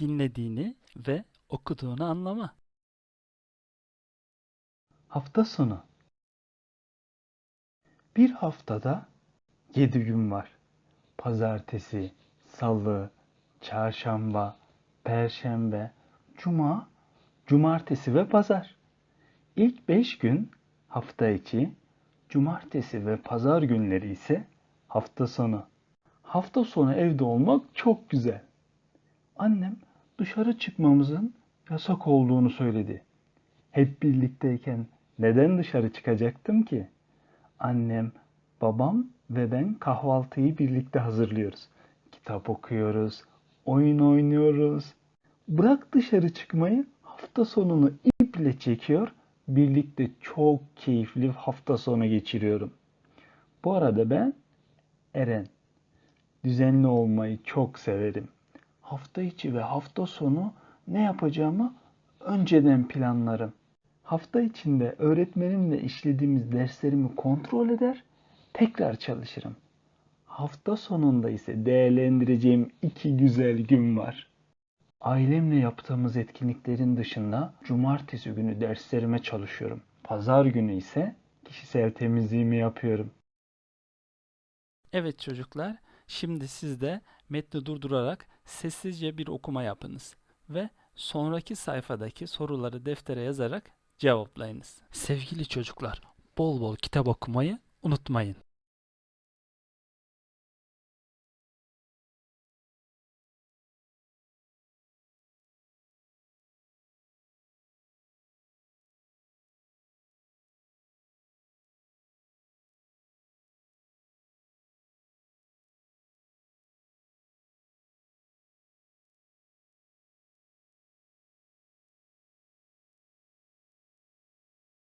dinlediğini ve okuduğunu anlama. Hafta sonu. Bir haftada yedi gün var. Pazartesi, salı, çarşamba, perşembe, cuma, cumartesi ve pazar. İlk beş gün hafta içi, cumartesi ve pazar günleri ise hafta sonu. Hafta sonu evde olmak çok güzel. Annem dışarı çıkmamızın yasak olduğunu söyledi. Hep birlikteyken neden dışarı çıkacaktım ki? Annem, babam ve ben kahvaltıyı birlikte hazırlıyoruz. Kitap okuyoruz, oyun oynuyoruz. Bırak dışarı çıkmayı, hafta sonunu iple çekiyor, birlikte çok keyifli hafta sonu geçiriyorum. Bu arada ben Eren. Düzenli olmayı çok severim. Hafta içi ve hafta sonu ne yapacağımı önceden planlarım. Hafta içinde öğretmenimle işlediğimiz derslerimi kontrol eder, tekrar çalışırım. Hafta sonunda ise değerlendireceğim iki güzel gün var. Ailemle yaptığımız etkinliklerin dışında cumartesi günü derslerime çalışıyorum. Pazar günü ise kişisel temizliğimi yapıyorum. Evet çocuklar, şimdi siz de metni durdurarak sessizce bir okuma yapınız ve sonraki sayfadaki soruları deftere yazarak cevaplayınız. Sevgili çocuklar, bol bol kitap okumayı unutmayın.